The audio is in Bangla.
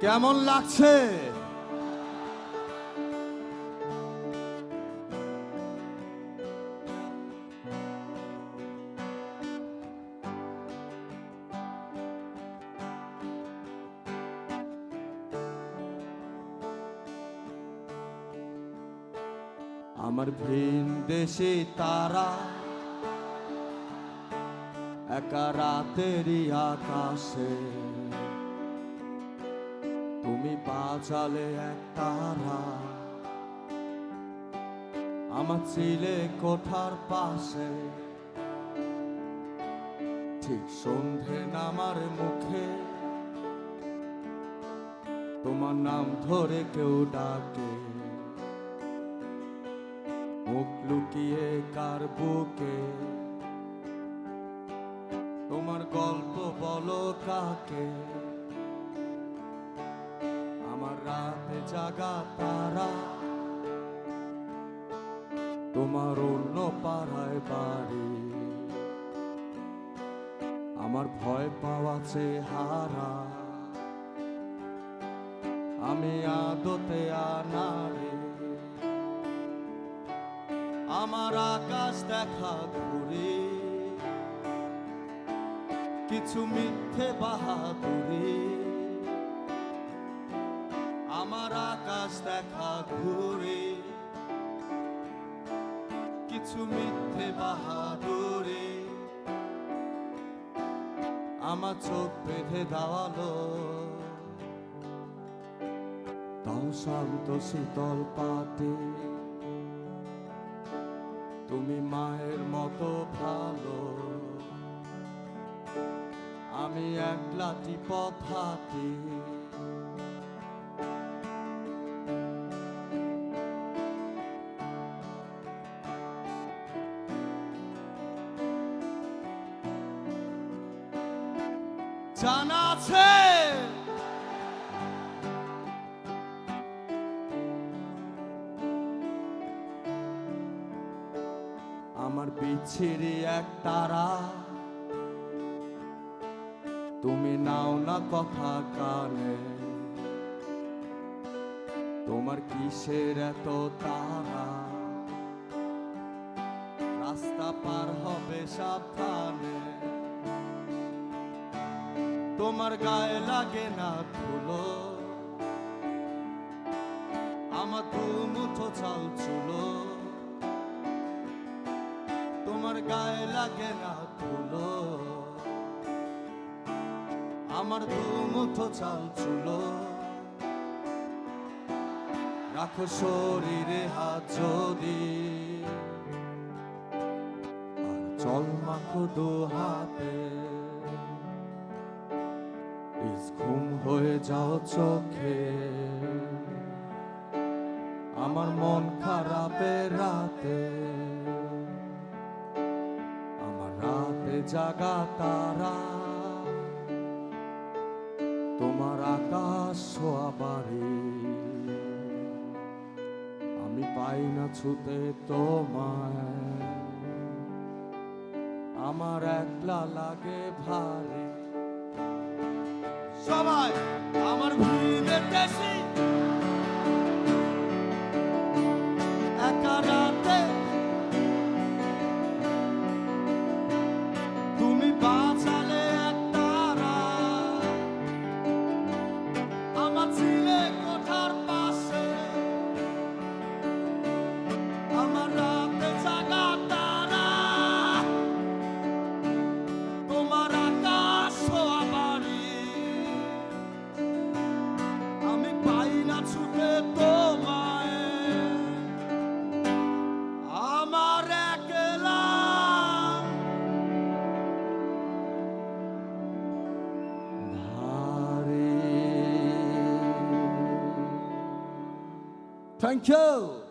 কেমন লাগছে? আমার ভিন দেশে তারা একা রাতেরই আকাশে। তুমি বাজালে এক তারা আমার ছিলে কোঠার পাশে। ঠিক সন্ধে নামার মুখে। তোমার নাম ধরে কেউ ডাকে। মুখ লুকিয়ে কার বুকে। তোমার গল্প বলো কাকে? রাতে জাগা তারা। তোমার অন্য পাড়ায় বাড়ি। আমার ভয় পাওয়া চেহারা। আমি আদতে আনারে আমার আকাশ দেখা ঘুরে। কিছু মিথ্যে বাহাদুরি। আমার আকাশ দেখা ঘুরে। কিছু মিথ্যে বাহাদুরি। আমার চোখ বেঁধে দাওয়ালো তাও শান্ত শীতল পাতে। তুমি মায়ের মতো ভালো। আমি একলাটি পথ হাঁটি জানা আমার বিচ্ছিরি এক তারা। তুমি নাও না কথা কানে। তোমার কিসের এত তারা? রাস্তা পার হবে সাবধানে। তোমার গায়ে লাগে না ধুলো। আমার দু মুঠো চাল চুলো। তোমার গায়ে লাগে না ধুলো। আমার দু মুঠো চাল চুলো। রাখো শরীরে হাত যদি। চল মাখো দু হাতে। ঘুম হয়ে যাও চোখে। আমার মন খারাপের রাতে। আমার রাতে জাগা তারা। তোমার আকাশ বাড়ি। আমি পাই না ছুতে তোমায়। আমার একলা লাগে ভারী। Thank you.